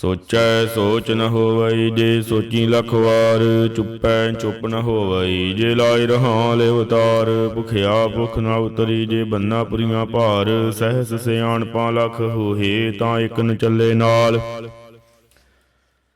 ਸੋਚੈ ਸੋਚ ਨ ਹੋਵਈ ਜੇ ਸੋਚੀ ਲੱਖ ਵਾਰ, ਚੁੱਪੈ ਚੁੱਪ ਨ ਹੋਵਈ ਜੇ ਲਾਇ ਰਹਾ ਲੈ ਉਤਾਰ। ਭੁਖਿਆ ਭੁਖ ਨ ਉਤਰੀ ਜੇ ਬੰਨਾ ਪੁਰੀਆਂ ਭਾਰ, ਸਹਿਸ ਸਿਆਣਪਾਂ ਲੱਖ ਹੋਏ ਤਾਂ ਇਕ ਨ ਚੱਲੇ ਨਾਲ।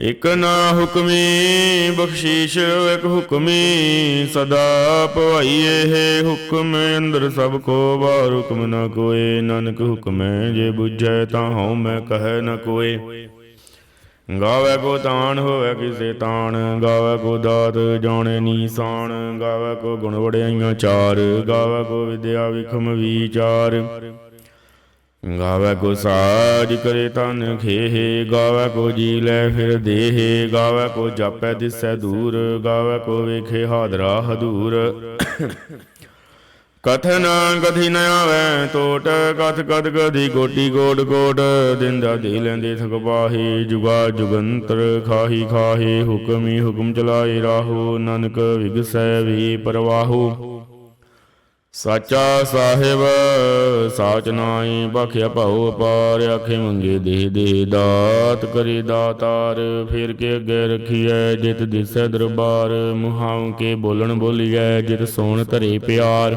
ਇਕ ਨਾ ਹੁਕਮੀ ਬਖਸ਼ੀਸ਼, ਇਕ ਹੁਕਮੀ ਸਦਾ ਭਵਾਈਏ। ਹੁਕਮ ਅੰਦਰ ਸਭ ਕੋ ਬਾਹਰ ਹੁਕਮ ਨਾ ਕੋਏ। ਨਾਨਕ ਹੁਕਮੈ ਜੇ ਬੁਝੈ ਤਾਂ ਹਉ ਮੈਂ ਕਹੈ ਨ ਕੋਏ। ਗਾਵੇ ਕੋ ਤਾਣ, ਹੋਵੇ ਕਿਸੇ ਤਾਣ। ਗਾਵੇ ਕੋ ਦਾਤ, ਜਾਣੇ ਨੀਸਾਨ ਗਾਵੇ ਕੋ ਗੁਣ ਵੜਿਆਈਆਂ ਚਾਰ। ਗਾਵੇ ਕੋ ਵਿਦਿਆ ਵਿਖਮ ਵਿਚਾਰ। ਗਾਵੇ ਕੋ ਸਾਜ ਕਰੇ ਤਨ ਖੇਹ, ਗਾਵੇ ਕੋ ਜੀ ਲੈ ਫਿਰ ਦੇਹ, ਗਾਵੇ ਕੋ ਜਾਪੈ ਦਿਸੈ ਦੂਰ, ਗਾਵੇ ਕੋ ਵੇਖੇ ਹਾਦਰਾ ਹਦੂਰ। ਕਥਨ ਕਥੀ ਨ ਆਵੈ ਟੋਟ ਕਥ ਕਦ ਕਦੀ ਗੋਟੀ ਗੋਡ ਗੋਡ ਦਿੰਦਾ ਦੇ ਲੈਂਦੇ ਥਕ ਪਾਹੀ, ਜੁਗਾ ਜੁਗੰਤਰ ਖਾਹੀ ਖਾਹੀ, ਹੁਕਮੀ ਹੁਕਮ ਚਲਾਏ ਰਾਹੋ, ਨਾਨਕ ਵਿਗਸੈ ਵੀ ਪਰਵਾਹੋ। ਸਾਚਾ ਸਾਹਿਬ, ਸਾਚ ਨਾਈ ਬਖਿਆ ਭਉ ਅਪਾਰ, ਆਖੇ ਮੰਗੇ ਦੇ ਦੇ ਦਾਤ, ਕਰੇ ਦਾਤਾਰ, ਫਿਰ ਕੇ ਅੱਗੇ ਰਖੀਐ ਜਿਤ ਦਿਸੈ ਦਰਬਾਰ, ਮੁਹਾਉ ਕੇ ਬੋਲਣ ਬੋਲੀਐ ਜਿਤ ਸੋਣ ਧਰੇ ਪਿਆਰ।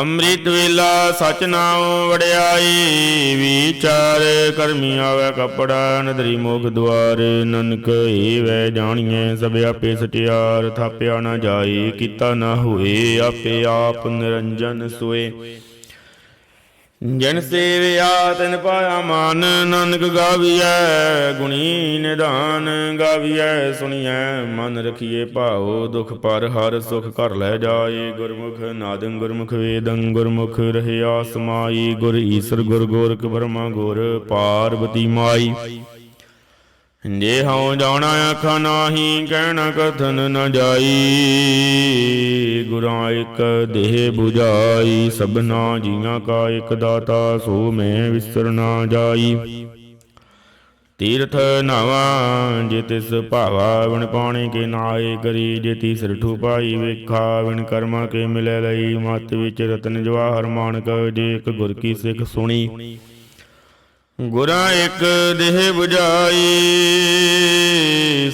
ਅੰਮ੍ਰਿਤ ਵੇਲਾ ਸਚ ਨਾਮ ਵੜਿਆਈ ਵਿਚਾਰ ਕਰਮੀ ਆਵੇ ਕਪੜਾ, ਨਦਰੀ ਮੁਖ ਦੁਆਰ, ਨਨਕ ਏਵੈ ਜਾਣੀਐ, ਸਭ ਆਪੇ ਸਟਿਆਰ, ਥਾਪਿਆ ਨਾ ਜਾਏ, ਕੀਤਾ ਨਾ ਹੋਏ, ਆਪੇ ਆਪ ਨਿਰੰਜਨ ਸੋਏ। ਜਨ ਸੇਵਿਆ ਤਨ ਪਾਇਆ ਮਾਨ, ਨਾਨਕ ਗਾਵੀਐ, ਗੁਣੀ ਨਿਧਾਨ ਗਾਵੀਐ, ਸੁਣੀਐ, ਮਨ ਰਖੀਏ ਭਾਉ, ਦੁਖ ਪਰ ਹਰ ਸੁਖ ਘਰ ਲੈ ਜਾਏ, ਗੁਰਮੁਖ ਨਾਦੰ ਗੁਰਮੁਖ ਵੇਦੰ, ਗੁਰਮੁਖ ਰਹਿਆ ਸਮਾਈ ਗੁਰ ਈਸਰ ਗੁਰ ਗੋਰਖ ਬ੍ਰਹਮਾ ਗੁਰ ਪਾਰਵਤੀ ਮਾਈ। ਜੇ ਹਉ ਜਾਣਾ ਆਖਾ ਨਾਹੀ, ਕਹਿਣਾ ਕਥਨ ਨ ਜਾਈ। ਗੁਰਾਂ ਇਕ ਦੇਹ 부ਜਾਈ ਸਭਨਾ ਜੀਆਂ ਕਾ ਇਕ ਦਾਤਾ, ਸੋ ਮੈਂ ਵਿਸਰ ਨਾ ਜਾਈ। ਤੀਰਥ ਨਾਵਾ, ਜੇ ਤਿਸ ਭਾਵਾ ਵਿਣ ਪਾਣੀ ਕੇ ਨਾਏ ਕਰੀ, ਜੇ ਤੀਸਰ ਠੂ ਪਾਈ ਵੇਖਾ ਵਿਣ ਕਰਮਾ ਕੇ ਮਿਲੇ ਲਈ। ਮਤ ਵਿੱਚ ਰਤਨ ਜਵਾਹਰ ਮਾਨਕ, ਜੇ ਇੱਕ ਗੁਰ ਕੀ ਸਿੱਖ ਸੁਣੀ। ਗੁਰਾਂ ਇੱਕ ਦੇਹ 부ਜਾਈ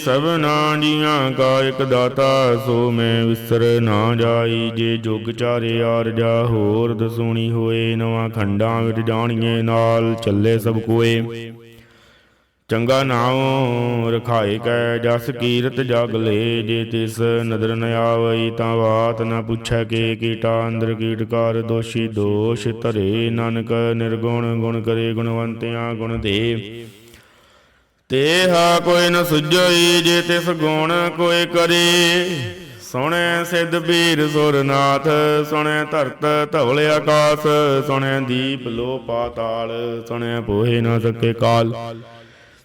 ਸਭਨਾ ਜੀਆਂ ਕਾ ਇੱਕ ਦਾਤਾ, ਸੋ ਮੈਂ ਵਿਸਰ ਨਾ ਜਾਈ। ਜੇ ਜੁਗ ਚਾਰੇ ਆਰਜਾ ਹੋਰ ਦਸੂਣੀ ਹੋਏ, ਨਵਾਂ ਖੰਡਾਂ ਵਿੱਚ ਜਾਣੀਏ ਨਾਲ, ਚੱਲੇ ਸਭ ਕੋਏ। ਚੰਗਾ ਨਾਮ ਰਖਾਏ ਕੈ, ਜਸ ਕੀਰਤ ਜਗ ਲੇ ਜੇ ਤਿਸ ਨਦਰ ਨ ਆਵਈ, ਤਾਂ ਬਾਤ ਨ ਪੁੱਛੈ ਕੇ ਕੀਟਾ, ਅੰਦਰ ਕੀਟਕਾਰ ਦੋਸ਼ੀ ਦੋਸ਼ ਧਰੇ। ਨਾਨਕ ਨਿਰਗੁਣ ਗੁਣ ਕਰੇ ਗੁਣਵੰਤਿਆਂ ਗੁਣ ਦੇ। ਤੇ ਹਾ ਕੋਈ ਨ ਸੁਝਈ, ਜੇ ਤਿਸ ਗੁਣ ਕੋਈ ਕਰੇ। ਸੁਣੈ ਸਿੱਧ ਪੀਰ ਸੁਰਨਾਥ, ਸੁਣੈ ਧਰਤ ਧਵਲ ਆਕਾਸ। ਸੁਣੈ ਦੀਪ ਲੋ ਪਾਤਾਲ ਸੁਣੈ ਪੋਹੇ ਨ ਸਕੇ ਕਾਲ।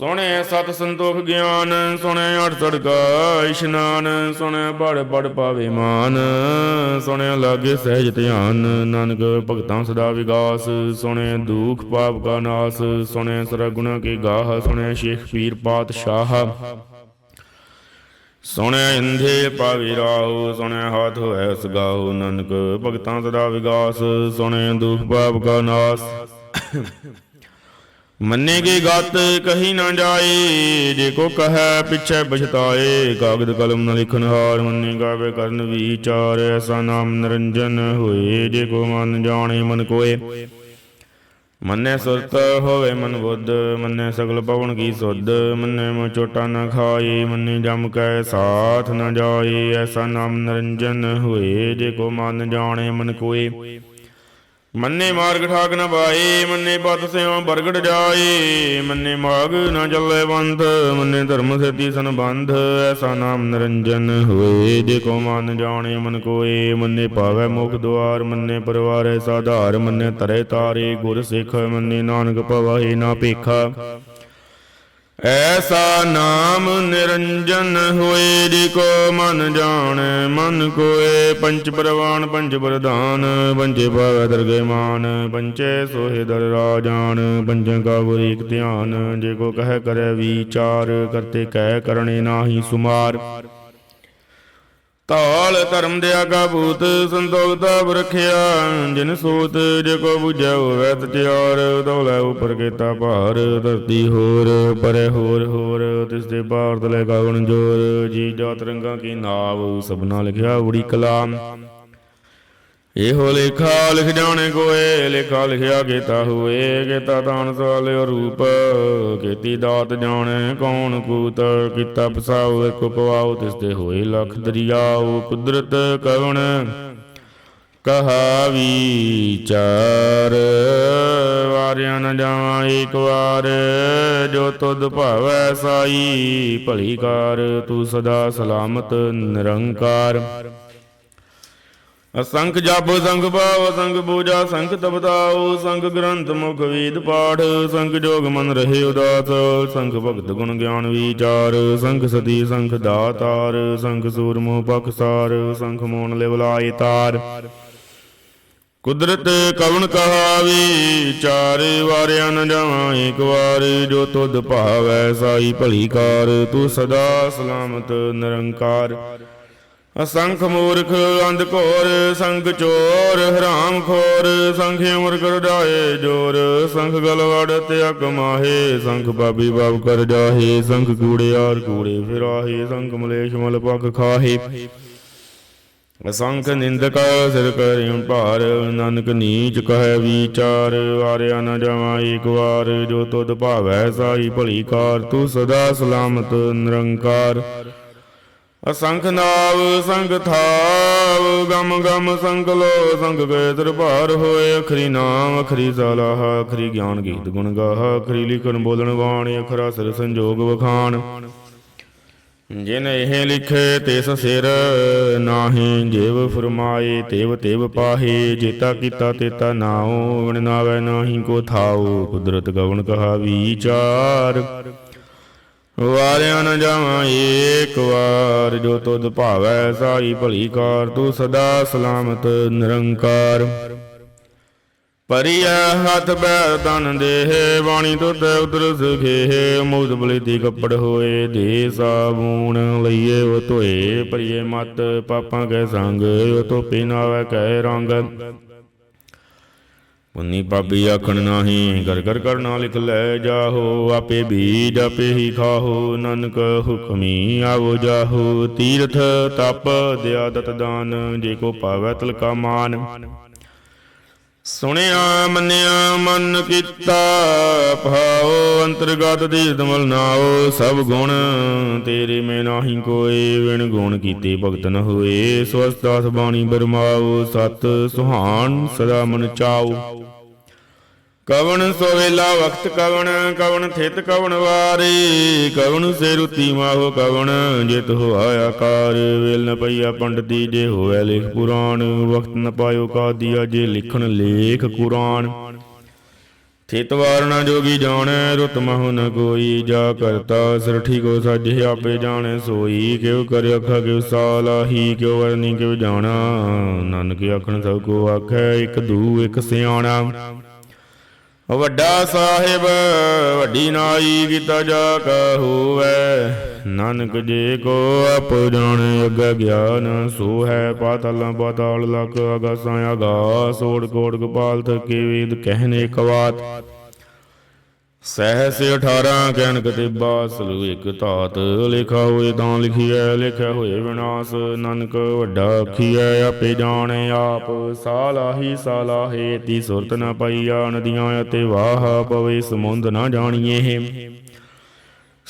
ਸੁਣਿਆ ਸਤ ਸੰਤੋਖ ਗਿਆਨ ਸੁਣਿਆ ਅਠ ਸੜਕਾ ਇਸ਼ਨਾਨ ਸੁਣਿਆ ਬੜ ਬੜ ਪਾਵੇ ਮਾਨ ਸੁਣਿਆ ਲਾਗੇ ਸਹਿਜ ਧਿਆਨ, ਨਾਨਕ ਭਗਤਾਂ ਸਦਾ ਵਿਗਾਸ ਸੁਣਿਆ ਦੁਖ ਪਾਪ ਕਾ ਨਾਸ ਸੁਣਿਆ ਸਰਗੁਣਾ ਕੇ ਗਾਹ ਸੁਣਿਆ ਸ਼ੇਖ ਪੀਰ ਪਾਤਸ਼ਾਹ। ਸੁਣਿਆ ਇੰਧੇ ਪਾਵੀ ਰਾਉ ਸੁਣਿਆ ਹਾਥ ਹੋਇ ਸਗਾਉ ਨਾਨਕ ਭਗਤਾਂ ਸਦਾ ਵਿਗਾਸ ਸੁਣਿਆ ਦੁਖ ਪਾਪ ਕਾ ਨਾਸ। ਮੰਨੇ ਕੀ ਗਤ, ਕਹੀ ਨਾ ਜਾਏ, ਜੇ ਕੋ ਕਹੈ ਪਿਛੈ ਪਛਤਾਏ ਕਾਗਦ ਕਲਮ ਨਾ ਲਿਖਨ ਹਾਰ ਮੰਨੇ ਗਾਵੇ ਕਰਨ ਵਿਚਾਰ, ਐਸਾ ਨਾਮ ਨਿਰੰਜਨ ਹੋਏ, ਜੇ ਕੋ ਮਨ ਜਾਣੇ ਮਨ ਕੋਏ। ਮੰਨੇ ਸੁਰਤ ਹੋਵੇ ਮਨ ਬੁੱਧ, ਮੰਨੇ ਸਗਲ ਪਵਨ ਕੀ ਸੁਧ, ਮੰਨੇ ਮੋ ਚੋਟਾ ਨਾ ਖਾਏ, ਮੰਨੇ ਜਮ ਕੈ ਸਾਥ ਨਾ ਜਾਏ, ਐਸਾ ਨਾਮ ਨਿਰੰਜਨ ਹੋਏ, ਜੇ ਕੋ ਮਨ ਜਾਣੇ ਮਨ ਕੋਏ। ਮੰਨੇ ਮਾਰਗ ਠਾਕ ਨ ਪਾਏ, ਮੰਨੇ ਪਤ ਸੇਵਾ ਬਰਗੜ ਜਾਏ, ਮੰਨੇ ਮਾਗ ਨ ਚੱਲੇ ਬੰਧ ਮੰਨੇ ਧਰਮ ਸੇਤੀ ਸੰਬੰਧ, ਐਸਾ ਨਾਮ ਨਿਰੰਜਨ ਹੋਏ। ਜੇ ਕੋ ਮਨ ਜਾਣੇ ਮਨ ਕੋਏ, ਮੰਨੇ ਪਾਵੈ ਮੁਖ ਦੁਆਰ, ਮੰਨੇ ਪਰਵਾਰੈ ਸਾਧਾਰ, ਮੰਨੇ ਤਰੇ ਤਾਰੇ, ਗੁਰ ਸਿੱਖ, ਮੰਨੇ ਨਾਨਕ ਭਵਾਏ ਨਾ ਭੇਖਾ। ਐਸਾ ਨਾਮ ਨਿਰੰਜਨ ਹੋਏ ਜੀ ਕੋ ਮਨ ਜਾਣੈ, ਮਨ ਕੋਏ ਪੰਚ ਪ੍ਰਵਾਨ ਪੰਚ ਪ੍ਰਧਾਨ ਪੰਚੇ ਭਾਵੈ ਦਰਗੇ ਮਾਨ, ਪੰਚੇ ਸੋਹਿ ਦਰ ਰਾਜਾਨ ਪੰਚਾਂ ਕਾ ਗੁਰ ਏਕ ਧਿਆਨ, ਜੇ ਕੋ ਕਹਿ ਕਰੈ ਵਿਚਾਰ, ਕਰਤੇ ਕਹਿ ਕਰਨੇ ਨਾਹੀ ਸੁਮਾਰ। ਤਾਲ ਧਰਮ ਦਿਆ ਕਾ ਭੂਤ, ਸੰਤੋਖ ਤਾਪ ਰਖਿਆ। ਜਿਨ ਸੋਤ ਜੇ ਕੋ 부ਝੈ ਹੋਵੈ ਤਚਿਆਰ ਦੌਲੇ ਉਪਰ ਕੀਤਾ ਭਾਰ, ਧਰਤੀ ਹੋਰ, ਪਰੇ ਹੋਰ ਹੋਰ, ਤਿਸ ਦੇ ਭਾਰਤ ਲੈ ਗਗਨ ਜੋਰ। ਜੀ ਜਾਤ ਰੰਗਾਂ ਕੀ ਨਾਵ, ਸਭਨਾ ਲਿਖਿਆ ਉੜੀ ਕਲਾਮ ਇਹੋ ਲੇਖਾ ਲਿਖ ਜਾਣੇ ਕੋਏ ਲੇਖਾ ਲਿਖਿਆ ਕੀਤਾ ਹੋਏ, ਕੀਤਾ ਤਾਨ ਸਾਲਿਓ ਰੂਪ, ਕੀਤੀ ਦਾਤ ਜਾਣੇ ਕੌਣ ਕੂਤ, ਕੀਤਾ ਪਸਾਉ ਇੱਕ ਪਵਾਉ, ਤਿਸ ਤੇ ਹੋਏ ਲਖ ਦਰਿਆਉ, ਕੁਦਰਤ ਕਵਣ ਕਹਾ ਵਿਚਾਰ ਵਾਰਿਆ ਨ ਜਾਵਾਂ ਏਕ ਵਾਰ, ਜੋ ਤੁਧ ਭਾਵੈ ਸਾਈ, ਭਲੀ ਕਾਰ, ਤੂੰ ਸਦਾ ਸਲਾਮਤ, ਨਿਰੰਕਾਰ। ਅਸੰਖ ਜਪ, ਸੰਖ ਭਾਵ ਸੰਗ ਪੂਜਾ ਸੰਗ ਤਪਤਾਉ ਸੰਗ ਗ੍ਰੰਥ, ਮੁਖ ਵੇਦ ਪਾਠ ਸੰਗ ਜੋਗ ਮਨ ਰਹੇ ਉਦਾਸ ਸੰਗ ਭਗਤ ਗੁਣ ਗਿਆਨ ਵਿਚਾਰ, ਸੰਖ ਸਦੀ ਸੰਖ ਦਾਤਾਰ ਸੰਗ ਸੂਰਮੋ ਪਖਸਾਰ ਸੰਖ ਮੋਨ ਲਿਵਲਾਏ ਤਾਰ। ਕੁਦਰਤ ਕਵਣ ਕਹਾ ਵਿਚਾਰ ਵਾਰਿਆ ਨ ਜਾਵਾਂ ਏਕ ਵਾਰ, ਜੋ ਤੁਧ ਭਾਵੈ ਸਾਈ ਭਲੀ ਕਾਰ, ਤੂੰ ਸਦਾ ਸਲਾਮਤ ਨਿਰੰਕਾਰ। ਅਸੰਖ ਮੂਰਖ ਅੰਧ ਘੋਰ, ਸੰਗ ਚੋਰ, ਹਰਾਮ ਖੋਰ ਸੰਖ ਉਮਰ ਕਰ ਜੋਰ ਸੰਖ ਗਲਵੜ ਤੇ ਅਕ ਸੰਖ ਬਾਬੀ ਬਾਬ ਕਰ ਜਾਹੇ ਸੰਖ ਕੂੜਿਆਰ ਕੂੜੇ ਫਿਰਾਹੇ ਸੰਖ ਮਲੇਸ਼ ਮਲ ਪਖ ਖਾਹੇ। ਅਸੰਖ ਨਿੰਦਕ ਸਿਰ ਕਰਿਉ ਭਾਰ, ਨਾਨਕ ਨੀਚ ਕਹੈ ਵਿਚਾਰ ਵਾਰਿਆ ਨ ਜਾਵਾਂ ਏਕ ਵਾਰ, ਜੋ ਤੁਧ ਭਾਵੈ ਸਾਈ ਭਲੀ ਕਾਰ, ਤੂੰ ਸਦਾ ਸਲਾਮਤ ਨਿਰੰਕਾਰ। ਅਸੰਖ ਨਾਵ ਸੰਗ ਥਾਵ, ਗਮ ਗਮ ਸੰਗ ਲੋ ਸੰਗ ਗਏ ਦਰਬਾਰ ਹੋਏ। ਅਖਰੀ ਨਾਮ, ਅਖਰੀ ਸਾਲਾਹ, ਅਖਰੀ ਗਿਆਨ ਗੀਤ ਗੁਣ ਗਾਹ, ਅਖਰੀ ਲਿਖਣ ਬੋਲਣ ਬਾਣੀ, ਅਖਰਾ ਸਿਰ ਸੰਜੋਗ ਵਖਾਣ। ਜਿਨ ਇਹ ਲਿਖੇ ਤਿਸ ਸਿਰ ਨਾਹੀ ਜੇਵ ਫਰਮਾਏ, ਤੇਵ ਤੇਵ ਪਾਹੇ। ਜੇਤਾ ਕੀਤਾ ਤੇਤਾ ਨਾਉ ਵਣ ਨਾਵੇ ਨਾਹੀ ਕੋ ਥਾਉ, ਕੁਦਰਤ ਗਵਨ ਕਹਾ ਵਿਚਾਰ ਵਾਰਿਆ ਨ ਜਾਵਾਂ ਏਕ ਵਾਰ, ਜੋ ਤੁਧ ਭਾਵੈ ਸਾਈ ਭਲੀ ਕਾਰ, ਤੂੰ ਸਦਾ ਸਲਾਮਤ, ਨਿਰੰਕਾਰ। ਪਰਿਆ ਹੱਥ ਬੈ ਤਨ ਦੇਹ, ਬਾਣੀ ਤੁਧ ਉਦਰ ਸੁਖੇ ਮੂਦ ਬਲੀਤੀ ਕੱਪੜ ਹੋਏ, ਦੇ ਸਾਬੂਣ ਲਈਏ, ਉਹ ਧੋਏ, ਪਰਿਏ ਮਤ ਪਾਪਾਂ ਕੈ ਸੰਗ, ਉਹ ਧੋ ਪੀਨਾਵੇ ਕਹਿ ਰੰਗ। ਪੁੰਨੀ ਪਾਪੀ ਆਖਣ ਨਾਹੀ ਕਰ ਕਰ ਨਾ ਲਿਖ ਲੈ ਜਾਹੋ, ਆਪੇ ਬੀਜ ਆਪੇ ਹੀ ਖਾਹੋ, ਨਾਨਕ ਹੁਕਮੀ ਆਵੋ ਜਾਹੋ। ਤੀਰਥ ਤਪ ਦਿਆ ਦਤ ਦਾਨ, ਜੇ ਕੋ ਪਾਵੈ ਤਲਕਾ ਮਾਨ। ਸੁਣਿਆ, ਮੰਨਿਆ, ਮਨ ਕੀਤਾ, ਭਾਉ, ਅੰਤਰਗਤ ਦੀ ਤਮਲ ਨਾਉ, ਸਭ ਗੁਣ ਤੇਰੇ ਮੈਂ ਨਾਹੀ ਕੋਏ ਵਿਣ ਗੁਣ ਕੀਤੇ ਭਗਤ ਨ ਹੋਏ ਸਵਸਤਾਸ ਬਾਣੀ ਬਰਮਾਉ, ਸਤ ਸੁਹਾਨ ਸਦਾ ਮਨ ਚਾਉ। ਕਵਣ ਸੋਵੇਲਾ ਵਕਤ ਕਵਣ ਕਵਣ ਥਿਤ ਕਵਣ ਵਾਰੀ। ਕਵਣ ਸੇ ਰੁਤੀ ਮਾਹੋ ਕਵਣ, ਜਿਤ ਹੋਆ ਆਕਾਰ ਵੇਲ ਨ ਪਈਆ ਪੰਡਤੀ ਜੇ ਹੋਵੇ ਲਿਖ ਪੁਰਾਣ। ਵਕਤ ਨ ਪਾਇਓ ਕਾਦੀਆ ਜੇ ਲਿਖਣ ਲੇਖ ਕੁਰਾਨ। ਥਿਤ ਵਾਰਣਾ ਜੋਗੀ ਜਾਣੈ, ਰੁਤ ਮਹੁ ਨ ਕੋਈ। ਜਾ ਕਰਤਾ ਸਰਠੀ ਕੋ ਸਾਜੇ ਆਪੇ ਜਾਣੈ ਸੋਈ। ਕਿਉ ਕਰਿ ਅਖਾ ਕਿਉ ਸਾਲਾਹੀ ਕਿਉ ਵਰਨੀ ਕਿਉ ਜਾਣਾ। ਨਾਨਕ ਆਖਣ ਸਭ ਕੋ ਆਖੈ, ਇਕ ਦੂ, ਇਕ ਸਿਆਣਾ। ਵੱਡਾ ਸਾਹਿਬ, ਵੱਡੀ ਨਾਈ ਕੀਤਾ ਜਾ ਕਾ ਹੋਵੇ ਨਾਨਕ ਜੇ ਕੋ ਆਪ ਜਾਣ, ਅੱਗੇ ਗਿਆਨ ਸੋ ਹੈ ਪਾਤਲਾਂ ਪਾਤਾਲ ਲਖ ਅਗਾਸਾਂ ਅਗਾਸ ਓੜ ਕੋੜ ਗੋਪਾਲ ਥਕੇ ਵੇਦ ਕਹਿਨੇ ਕਵਾਤ। ਸਹਿਸ 18 ਕਹਿਨ ਕਤਿਬਾ, ਸਲੂ ਇੱਕ ਧਾਤ ਲਿਖਾ ਹੋਏ ਤਾਂ ਲਿਖੀਐ, ਲਿਖਿਆ ਹੋਏ ਵਿਨਾਸ਼, ਨਾਨਕ ਵੱਡਾ ਆਖੀਐ, ਆਪੇ ਜਾਣੇ ਆਪ, ਸਾਲਾਹੀ ਸਾਲਾਹੇ, ਤੀ ਸੁਰਤ ਨ ਪਾਈਆ, ਨਦੀਆਂ ਅਤੇ ਵਾਹ ਪਵੇ, ਸਮੁੰਦ ਨਾ ਜਾਣੀਏ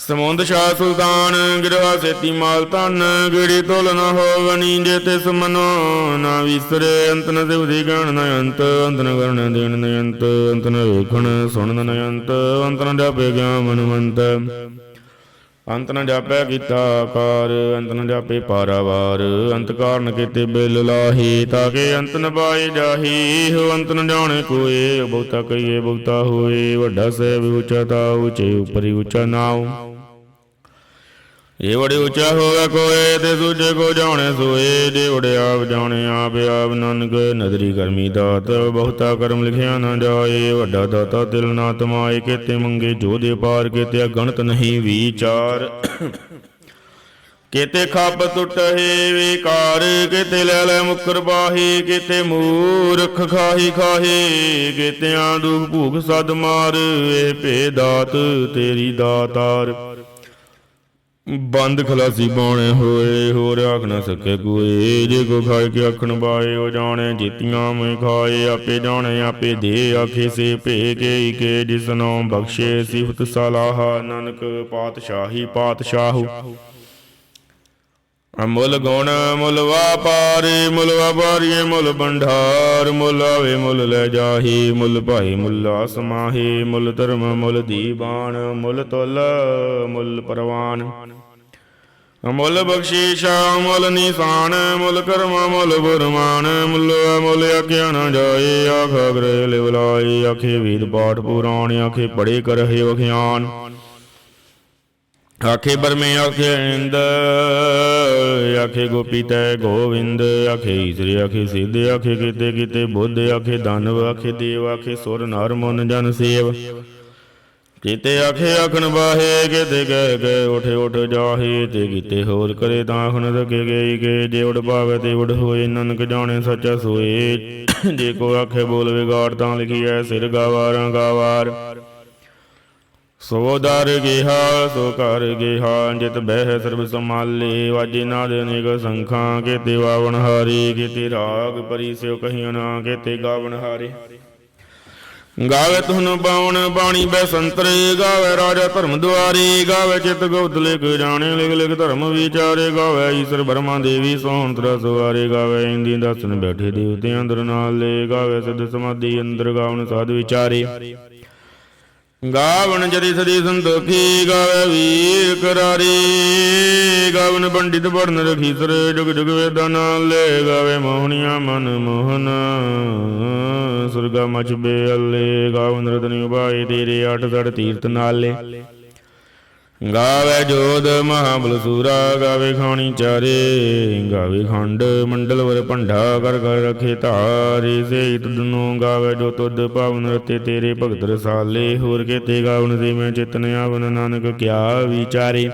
ਸਮੁੰਦ ਸ਼ਾਹ ਸੁਲਤਾਨ ਗਿਰਵਾ ਸੇਤੀ ਮਾਲ ਤਨ ਗਿੜੀ ਤੁਲ ਨ ਹੋਵਨੀ ਜੇ ਤਿਸ ਮਨੋ ਨਾ ਵਿਸਰੇ, ਅੰਤ ਨ ਸਿਵਦੀ ਗਣ ਨ ਅੰਤ ਅੰਤ ਨ ਕਰਨ ਦੇਣ ਨ ਅੰਤ ਅੰਤ ਨ ਵੇਖਣ ਸੁਣਨ ਨ ਅੰਤ ਅੰਤ ਨ ਜਾਪੇ ਗਿਆ ਮਨਵੰਤ ਅੰਤ ਨ ਜਾਪੈ ਕੀਤਾ ਆਕਾਰ, ਅੰਤ ਨ ਜਾਪੇ ਪਾਰਾਵਾਰ, ਅੰਤ ਕਾਰਨ ਕੀਤੇ ਬਿਲ ਲਾਹੀ ਤਾਕੇ ਅੰਤ ਨ ਪਾਏ ਜਾਹੀ, ਹੋ ਅੰਤ ਨ ਜਾਣੇ ਕੋਏ, ਬਹੁਤਾ ਕਹੀਏ ਬਹੁਤਾ ਹੋਏ, ਵੱਡਾ ਸਹਿਬ ਉੱਚਾ ਤਾ ਉਚੇ ਉਪਰੀ ਉੱਚਾ ਨਾਉ। ਇਹ ਵੜੇ ਉੱਚਾ ਹੋਵੇ ਕੋਏ ਤੇ ਦੂਜੇ ਕੋ ਜਾਣੇ ਸੋਏ। ਜੇ ਵੜੇ ਆਪ ਜਾਣੇ, ਆਪ ਆਪ ਨਾਨਕ। ਨਦਰੀ ਕਰਮੀ ਦਾਤ, ਬਹੁਤਾ ਕਰਮ ਲਿਖਿਆ ਨਾ ਜਾਏ। ਵੱਡਾ ਦਾਤਾ ਦਿਲ ਨਾ ਤਮਾਏ, ਕੀਤੇ ਮੰਗੇ ਜੋ ਦੇ ਪਾਰ, ਕੀਤੇ ਗਣਤ ਨਹੀਂ ਵਿਚਾਰ। ਕੀਤੇ ਖੱਬ ਟੁੱਟੇ ਵਿਕਾਰ, ਕਿਤੇ ਲੈ ਲੈ ਮੁਕਰ ਬਾਹੀ, ਕਿਤੇ ਮੂਰਖ ਖਾਹੀ ਖਾਹੀ। ਕੀਤਿਆਂ ਦੁਖ ਭੂਖ ਸਦ ਮਾਰ, ਇਹ ਭੇ ਦਾਤ ਤੇਰੀ ਦਾਤਾਰ। ਬੰਦ ਖਲਾਸੀ ਬਾਣੇ ਹੋਏ, ਹੋਰ ਆਖ ਨਾ ਸਕੇ ਕੋਈ। ਜੇ ਕੋ ਖਾਏ ਕੇ ਆਖਣ ਬਾਏ ਉਹ ਜਾਣੇ ਜੀਤੀਆਂ ਮੈਂ ਖਾਏ। ਆਪੇ ਜਾਣੇ, ਆਪੇ ਦੇ ਆਖੇ ਸੇ ਭੇ ਕੇ ਕੇ ਜਿਸਨੋਂ ਬਖਸ਼ੇ ਸਿਫਤ ਸਲਾਹ। ਨਾਨਕ ਪਾਤਸ਼ਾਹੀ, ਪਾਤਸ਼ਾਹੂ। ਅਮੁੱਲ ਗੁਣ, ਮੁੱਲ ਵਾਪਾਰੀ, ਮੁੱਲ ਵਾਪਾਰੀਏ ਮੁੱਲ ਭੰਡਾਰ, ਮੁੱਲ ਆਵੇ ਮੁੱਲ ਲੈ ਜਾਹੀ, ਮੁੱਲ ਭਾਈ ਮੁੱਲ ਆਸਮਾਹੀ, ਮੁੱਲ ਧਰਮ, ਮੁੱਲ ਦੀਵਾਨ, ਮੁੱਲ ਤੁਲ, ਮੁੱਲ ਪਰਵਾਨ। ਅਮੁੱਲ ਬਖਸ਼ੀਸ਼ਾ ਮੁੱਲ ਨਿਸ਼ਾਨ, ਮੁੱਲ ਕਰਮ, ਮੁੱਲ ਗੁਰਮਾਨ, ਮੁੱਲ ਮੁੱਲ ਆਖਿਆ ਨਾ ਜਾਏ ਆਖ ਗ੍ਰਹਿ ਲਿਵਲਾਈ ਆਖੇ ਵੇਦ ਪਾਠ ਪੁਰਾਣ, ਆਖੇ ਪੜੇ ਕਰਹਿ ਵਖਿਆਨ ਆਖੇ ਬਰਮੇ, ਆਖੇ ਇੰਦ, ਆਖੇ ਗੋਪੀ ਤੈ ਗੋਵਿੰਦ, ਆਖੇ ਈਸ਼ਰ, ਆਖੇ ਸਿੱਧ, ਆਖੇ ਕੀਤੇ ਕੀਤੇ ਬੁੱਧ, ਆਖੇ ਦਾਨਵ, ਆਖੇ ਦੇਵ, ਆਖੇ ਸੁਰ, ਨਰ, ਮਨ, ਜਨ, ਸੇਵ। ਕੀਤੇ ਆਖੇ ਆਖਣ ਬਾਹੇ ਕਿਤੇ ਕਹਿ ਕੇ ਉਠੇ, ਉਠ ਜਾਹੇ, ਤੇ ਕੀਤੇ ਹੋਰ ਕਰੇ ਤਾਂ ਆਖਣ ਸਕੇ ਗਈ ਕੇ ਜੇ ਉਡ ਪਾਵੇ ਤੇ ਉਡ ਹੋਏ, ਨਨਕ ਜਾਣੇ ਸੱਚਾ ਸੋਏ। ਜੇ ਕੋ ਆਖੇ ਬੋਲ ਵਿਗਾੜ ਤਾਂ ਲਿਖੀ ਐ ਸਿਰ ਗਾਵਾਰਾਂ ਗਾਵਾਰ। ਸੋ ਦਰ ਗੇਹਾ, ਸੋ ਕਰ ਗੇਹਾ, ਜਿਤ ਬਹਿ ਸਰਬ ਸਮਾਲੇ ਵਾਜੇ ਨਾਦ ਅਨੇਕ ਸੰਖਾਂ, ਕੇਤੇ ਵਾਵਣ ਹਾਰੀ, ਕੇਤੇ ਰਾਗ ਪਰੀ ਸਿਓ ਕਹੀਆਂ ਨਾ, ਕੇਤੇ ਗਾਵਣ ਹਾਰੇ। ਗਾਵੇ ਤੁਨ ਪਾਵਨ ਬਾਣੀ ਬੈ ਸੰਤਰੇ, ਗਾਵੇ ਰਾਜਾ ਧਰਮ ਦੁਆਰੀ, ਗਾਵੇ ਚਿਤ ਗੁਪਤ ਲਿਖ ਜਾਣੇ, ਲਿਖ ਲਿਖ ਧਰਮ ਵਿਚਾਰੇ, ਗਾਵੇ ਈਸ਼ਰ ਬਰਮਾ ਦੇਵੀ ਸੋਹੰਤਰਾ ਸਵਾਰੇ ਗਾਵੇ ਇੰਦੀ ਦਸਨ ਬੈਠੇ ਦੇਵਤੇ ਅੰਦਰ ਨਾਲ ਲੈ ਗਾਵੇ ਸਿੱਧ ਸਮਾਧੀ ਅੰਦਰ ਗਾਵਣ ਸਾਧ ਵਿਚਾਰੇ। ਗਾਵਨ ਜਰੀ ਸਦੀ ਸੰਤੋਖੀ ਗਾਵੇ ਵੀਰ ਕਰਾਰੀ, ਗਾਵਨ ਪੰਡਿਤ ਪੜਨ ਰਖੀ ਸਰ ਜੁਗ ਜੁਗ ਵੇਦਾਂ ਨਾਲ ਲੈ ਗਾਵੇ ਮੋਹਣੀਆਂ ਮਨ ਮੋਹਨ। ਸੁਰਗਾ ਮਚ ਬੇਅਲੇ, ਗਾਵਨ ਰਤਨੀ ਉਪਾਏ ਤੇਰੇ ਅੱਠ ਸੜ ਤੀਰਤ ਨਾਲੇ। ਗਾਵੇ ਜੋਦ ਮਹਾਬਲ ਸੂਰਾ, ਗਾਵੇ ਖਾਣੀ ਚਾਰੇ, ਗਾਵੇ ਖੰਡ ਮੰਡਲ ਵਰ ਭੰਡਾ ਕਰ ਕਰ ਰਖੇ ਧਾਰੇ ਸੇ ਤਦਨੋ ਗਾਵੇ ਜੋ ਤੁਧ ਪਾਵਨ ਰਤੇ ਤੇਰੇ ਭਗਤ ਰਸਾਲੇ, ਹੋਰ ਕੇ ਤੇ ਗਾਵਨ ਦੇ ਮੈਂ ਚਿਤਨ ਆਵਨ, ਨਾਨਕ ਕਿਆ ਵਿਚਾਰੇ।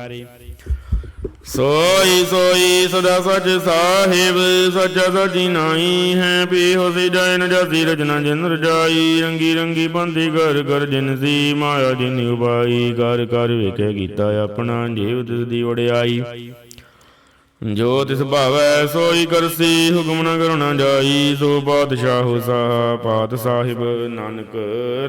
ਸੋਈ ਸੋਈ ਸਦਾ ਸਚ ਸਾਹਿਬ, ਸੱਚਾ ਸਚੀ ਨਾਹੀ ਹੈ। ਪੀ ਹੋਸੀ ਜਾਇ ਨ ਜਾਸੀ ਰਜਨਾ ਜਿਨ ਰਜਾਈ, ਰੰਗੀ ਰੰਗੀ ਬੰਦੀ ਘਰ ਘਰ ਜਿਨ ਸੀ। ਮਾਇਆ ਜਿਨ ਉਬਾਈ, ਘਰ ਘਰ ਵੇਖੇ ਕੀਤਾ ਆਪਣਾ ਜੀਵ ਤਿਸ ਦੀ ਵੜਿਆਈ ਜੋ ਤਿਸ ਭਾਵੈ ਸੋਈ ਕਰਸੀ, ਹੁਕਮ ਨ ਕਰਨਾ ਜਾਈ, ਸੋ ਪਾਤਸ਼ਾਹ ਸਾਹ ਪਾਤ ਸਾਹਿਬ, ਨਾਨਕ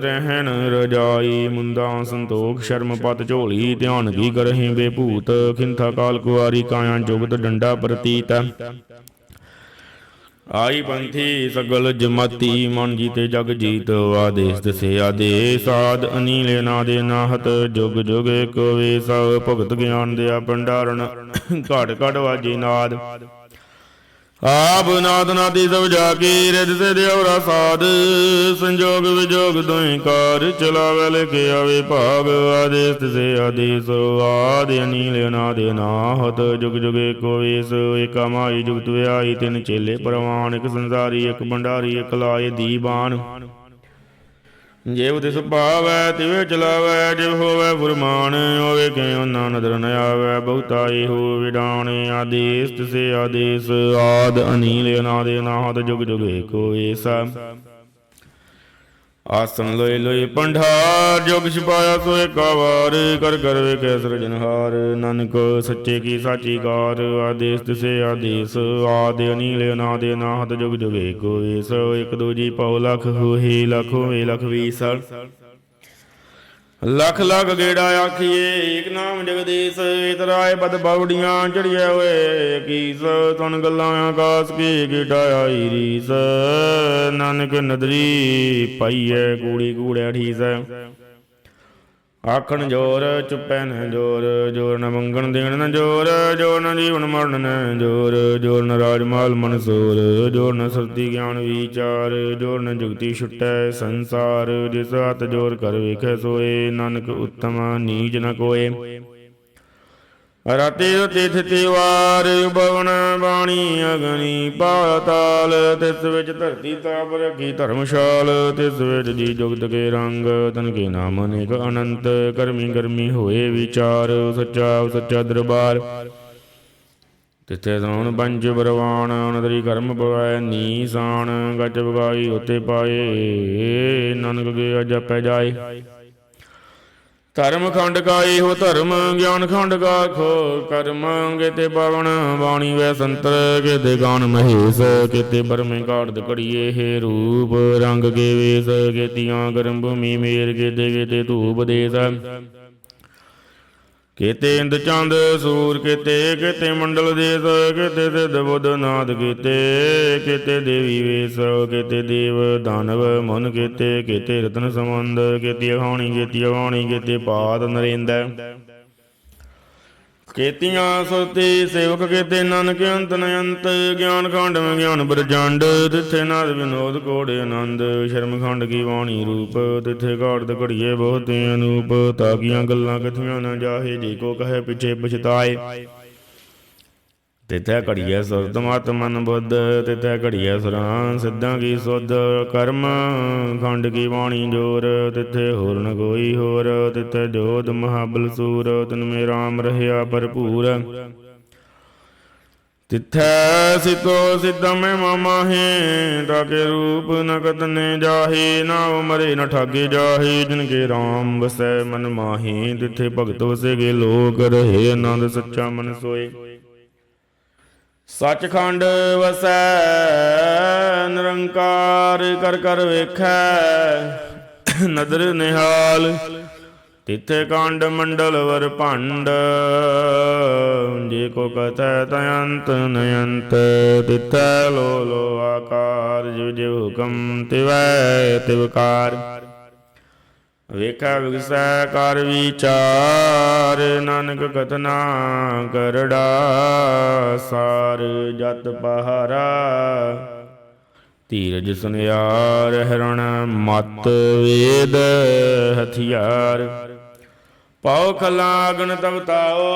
ਰਹਿਣ ਰਜਾਈ ਮੁੰਦਾ ਸੰਤੋਖ, ਸ਼ਰਮ ਪਤ ਝੋਲੀ, ਧਿਆਨ ਕੀ ਕਰਹਿ ਬੇਭੂਤ, ਖਿੰਥਾ ਕਾਲ ਕੁਆਰੀ, ਕਾਇਆ ਜੁਗਤ ਡੰਡਾ ਪ੍ਰਤੀਤ। ਆਈ ਪੰਥੀ ਸਗਲ ਜਮਾਤੀ ਮਨ ਜੀਤੇ ਜਗ ਜੀਤ, ਆਦੇਸ ਦਸੇ ਸਾਧ ਆਦ ਅਨੀਲ ਨਾਦੇ ਨਾਹਤ, ਜੁਗ ਜੁਗ ਕਵੇ ਵੇ ਸਭ ਭਗਤ ਗਿਆਨ ਦਿਆ ਭੰਡਾਰਨ, ਘਟ ਘਟ ਵਾਜੀ ਨਾਦ। ਆਪ ਨਾਦ ਨਾਦੀ ਸਭ ਜਾ ਕੀ ਰਿਦ ਸੇ ਦਿਉਰਾ ਸਾਧ। ਸੰਜੋਗ ਵਿਜੋਗ ਦੋਇ ਕਾਰ ਚਲਾਵੇ, ਲਿਖੇ ਆਵੇ ਭਾਗ ਆਦੇਸ ਤਸੇ ਆਦੇਸ, ਆਦ ਅਨੀਲ ਅਨਾਦ ਅਨਾਹਤ। ਜੁਗ ਜੁਗ ਏਕੋ ਵੇਸ, ਏਕਾ ਮਾਈ ਜੁਗਤ ਵਿਆਈ ਤਿੰਨ ਚੇਲੇ, ਪਰਵਾਨ, ਇੱਕ ਸੰਸਾਰੀ, ਇੱਕ ਭੰਡਾਰੀ, ਇੱਕ ਲਾਏ ਦੀਵਾਨ। ਜਿਵ ਤਿਸ ਭਾਵੈ, ਤਿਵੇਂ ਚਲਾਵੈ, ਜਿਵ ਹੋਵੈ ਫੁਰਮਾਨ ਹੋਵੇ ਕਿਉ ਨਾ ਨਦਰ ਨ ਆਵੈ? ਬਹੁਤਾ ਇਹੋ ਵਿਡਾਣ, ਆਦੇਸ, ਤਿਸੇ ਆਦੇਸ, ਆਦ ਅਨੀਲ, ਅਨਾਦ ਅਨਾਹਤ ਜੁਗ ਜੁਗ ਏਕੋ ਏਸਾ। ਆਸਨ ਲੋਏ ਲੋਏ ਪੰਢਾਰ ਜੋਗ ਛਪਾਇਆ ਸੋਏ ਕਾਵਾਰ ਕਰ ਕਰ ਵੇਖੈ ਸਿਰਜਨਹਾਰ ਨਾਨਕ ਸੱਚੇ ਕੀ ਸਾਚੀ ਕਾਰ ਆਦੇਸ ਤਿਸੇ ਆਦੇਸ, ਆਦਿ ਅਨੀਲ ਅਨਾਦਿ ਅਨਾਹਤ ਜੁਗ ਜੁਗ ਏਕੋ ਏਸ, ਇਕ ਦੂਜੀ ਪਉ ਲਖ ਹੋਏ ਲਖ ਹੋਏ, ਲਖ ਵੀਸ। ਲਖ ਲਖ ਗੇੜਾ ਆਖੀਏ, ਏਕ ਨਾਮ ਜਗਦੀਸ਼ ਇਤਰਾਏ ਬਦ ਬਾਉੜੀਆਂ ਚੜੀਏ ਹੋਏ ਕੀਸ ਤੁਨ ਗੱਲਾਂ ਆਕਾਸ ਕੀ ਗੇੜਾ ਆਈ ਰੀਸ। ਨਾਨਕ ਨਦਰੀ ਪਾਈਐ, ਕੂੜੀ ਕੂੜਿਆ ਠੀਸ ਆਖਣ ਜੋਰ, ਚੁੱਪੈ ਨ ਜੋਰ ਜੋਰ ਨ ਮੰਗਣ ਦੇਣ ਨ ਜੋਰ ਜੋਰ ਨ ਜੀਵਨ ਮਰਨ ਨ ਜੋਰ ਜੋਰ ਨ ਰਾਜ ਮਾਲ ਮਨਸੂਰ, ਜੋਰ ਨ ਸਰਤੀ ਗਿਆਨ ਵਿਚਾਰ, ਜੋਰ ਨ ਜੁਗਤੀ ਛੁਟੈ ਸੰਸਾਰ, ਜਿਸ ਹੱਥ ਜੋਰ ਕਰ ਵੇਖੈ ਸੋਏ, ਨਾਨਕ ਉੱਤਮ ਨੀਜ ਨ ਕੋਏ। ਰਾਤੇ ਤਿਥ ਤਿਵਾਰ ਬਵਨ ਬਾਣੀ ਅਗਨੀ ਪਾਤਾਲ, ਤਿਸ ਵਿੱਚ ਧਰਤੀ ਤਾਪ ਰਖੀ ਧਰਮਸ਼ਾਲ, ਤਿਸ ਵਿੱਚ ਜੀ ਜੁਗਤ ਕੇ ਰੰਗ, ਤਨ ਕੇ ਨਾਮ ਅਨੇਕ ਅਨੰਤ ਕਰਮੀ ਕਰਮੀ ਹੋਏ ਵਿਚਾਰ, ਸੱਚਾ ਸੱਚਾ ਦਰਬਾਰ। ਤਿੱਥੇ ਸੋਣ ਪੰਜ ਬਰਵਾਨ, ਅਨਦਰੀ ਕਰਮ ਪਵੈ ਨੀਸਾਨ, ਗੱਜ ਬਗਾਈ ਉਤੇ ਪਾਏ, ਨਾਨਕ ਕੇ ਜਪੈ ਜਾਏ। ਧਰਮ ਖੰਡ ਕਾ ਇਹੋ ਧਰਮ, ਗਿਆਨ ਖੰਡ ਕਾ ਖੋ ਕਰਮ ਕਿਤੇ ਪਵਨ, ਬਾਣੀ ਵੈ ਸੰਤਰ, ਕਿਤੇ ਗਾਨ ਮਹੇਸ਼, ਕਿਤੇ ਬਰਮੇ ਘਾੜਦ ਘੜੀਏ ਹੇ ਰੂਪ। ਰੰਗ ਕੇ ਵੇਸ, ਕੀਤੀਆਂ ਗਰਮ ਭੂਮੀ ਮੇਰ, ਕਿਤੇ ਕਿਤੇ ਧੂਪ ਦੇਸ। ਕਿਤੇ ਇੰਦ ਚੰਦ, ਸੂਰ ਕਿਤੇ ਕਿਤੇ ਮੰਡਲ ਦੇਸ, ਕਿਤੇ ਸਿੱਧ ਬੁੱਧ ਨਾਦ ਕੀਤੇ, ਕਿਤੇ ਦੇਵੀ ਵੇਸ, ਕਿਤੇ ਦੇਵ ਦਾਨਵ ਮਨ ਕਿਤੇ ਕਿਤੇ ਰਤਨ ਸੰਬੰਧ, ਕਿਤੇ ਅਹਾਣੀ ਕਿਤੇ ਅਵਾਣੀ ਕਿਤੇ ਪਾਦ ਨਰੇਂਦਰ ਕੀਤੀਆਂ ਸੁਰਤੀ ਸੇਵਕ ਕੀਤੇ ਨਾਨਕ ਅੰਤ ਨ ਅੰਤ ਗਿਆਨ ਖੰਡ ਮੈਂ ਗਿਆਨ ਬਰਜੰਡ, ਤਿੱਥੇ ਨਾਦ ਵਿਨੋਦ ਕੋੜੇ ਆਨੰਦ, ਸ਼ਰਮ ਖੰਡ ਕੀ ਬਾਣੀ ਰੂਪ, ਤਿੱਥੇ ਘਾੜਦ ਘੜੀਏ ਬਹੁਤੇ ਅਨੂਪ, ਤਾਕੀਆਂ ਗੱਲਾਂ ਕਥੀਆਂ ਨਾ ਜਾਹੇ, ਜੇ ਕੋ ਕਹੇ ਪਿਛੇ ਪਛਤਾਏ। ਤਿੱਥੇ ਘੜੀਏ ਸੁਰਤ ਮਤ ਬੁੱਧ ਤਿੱਥੇ ਘੜੀਏ ਸੁਰਾਂ ਸਿੱਧਾਂ ਕੀ ਸੁਧ। ਕਰਮ ਖੰਡ ਕੀ ਬਾਣੀ ਜੋਰ, ਤਿੱਥੇ ਹੋਰ ਨ ਕੋਈ ਹੋਰ। ਤਿੱਥੇ ਜੋਧ ਮਹਾਬਲ ਸੂਰ, ਤਨ ਮੇ ਰਾਮ ਰਹਿਆ ਭਰਪੂਰ। ਤਿੱਥੈ ਸਿਤੋ ਸਿੱਧਮ ਮਮਾਹੇ ਤਾਕੇ ਰੂਪ ਨ ਕਤਨੇ ਜਾਹੇ, ਨਾ ਮਰੇ ਨ ਠਾਗੇ ਜਾਹੇ। ਜਿਨ ਕੇ RAM ਵਸੈ ਮਨ ਮਾਹੀ, ਤਿੱਥੇ ਭਗਤ ਵਸੇ ਗੇ ਲੋਕ ਰਹੇ, ਆਨੰਦ ਸੱਚਾ ਮਨ ਸੋਏ। ਸੱਚਖੰਡ ਵਸੈ, ਨਿਰੰਕਾਰ ਕਰ ਕਰ ਵੇਖੈ, ਨਦਰ ਨਿਹਾਲ, ਤਿੱਥੇ ਕਾਂਡ ਮੰਡਲ ਵਰ ਭੰਡ। ਜੇ ਕੋ ਕਥੈ ਤਯੰਤ ਨਯੰਤ, ਤਿੱਥੈ ਲੋ ਲੋ ਆਕਾਰ, ਜਿਵ ਜਿਵ ਹੁਕਮ ਤਿਵੈ ਤਿਵਕਾਰ ਵੇਖਾ ਵਿਗਸੈ ਕਰ ਵਿਚਾਰ, ਨਾਨਕ ਕਥਨਾ ਕਰੜਾ ਸਾਰ, ਜਤ ਪਹਾਰਾ। ਧੀਰਜ ਸੁਨਿਆਰ, ਹਰਣ ਮਤ ਵੇਦ ਹਥਿਆਰ। ਪਾਉ ਖਲਾਗਨ ਤਵਤਾਓ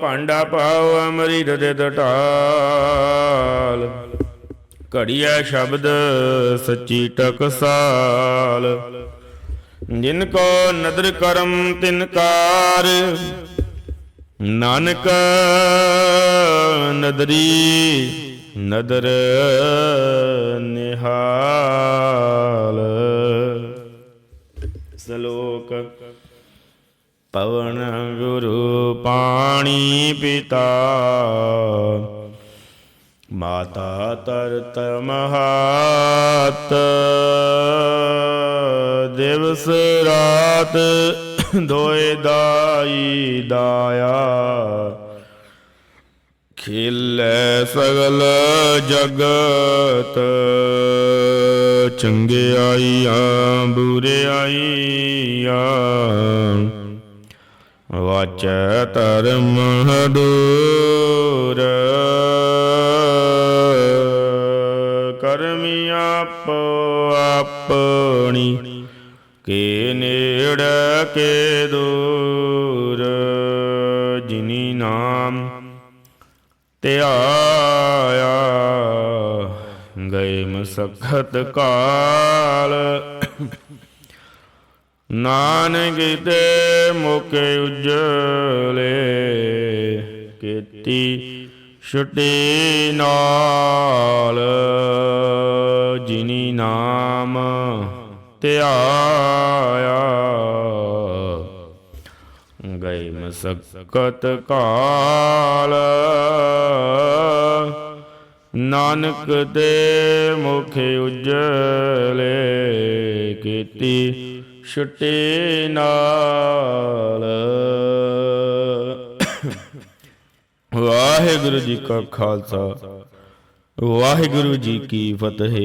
ਭਾਂਡਾ ਪਾਉ ਅਮਰੀਤ ਦੇ ਟਟਾਲ ਘੜੀਐ ਸ਼ਬਦ ਸੱਚੀ ਟਕਸਾਲ। ਜਿਨ ਕੋ ਨਦਰ ਕਰਮ ਤਿਨ ਕਾਰ, ਨਾਨਕ ਨਦਰੀ ਨਦਰ ਨਿਹਾਲ। ਸ਼ਲੋਕ ਪਵਨ ਗੁਰੂ ਪਾਣੀ ਪਿਤਾ। ਮਾਤਾ ਤਰਤ ਮਹਾਤ, ਦਿਵਸ ਰਾਤ ਦੋਏ ਦਾਈ ਦਾਇਆ। ਖੇਲੇ ਸਗਲ ਜਗਤ ਚੰਗਿਆਈਆਂ ਬੁਰਿਆਈਆਂ ਵਾਚੈ ਧਰਮ ਹਦੂਰ ਆਪਣੀ ਕੇ ਨੇੜ ਕੇ ਦੂਰ ਜਿਨੀ ਨਾਮ ਧਿਆਇਆ ਗਏ ਮਸਖਤ ਕਾਲ। ਨਾਨਕ ਦੇ ਮੁਕੇ ਉਜਲੇ ਕੀਤੀ ਛੁੱਟੀ ਨਾਲ। ਜਿਨੀ ਨਾਮ ਧਿਆਇਆ ਗਏ ਮਸਕਤ ਕਾਲ। ਨਾਨਕ ਦੇ ਮੁਖ ਉਜਲੇ ਕੀਤੀ ਛੁੱਟੀ ਨਾਲ। ਵਾਹਿਗੁਰੂ ਜੀ ਕਾ ਖਾਲਸਾ। ਵਾਹਿਗੁਰੂ ਜੀ ਕੀ ਫਤਿਹ।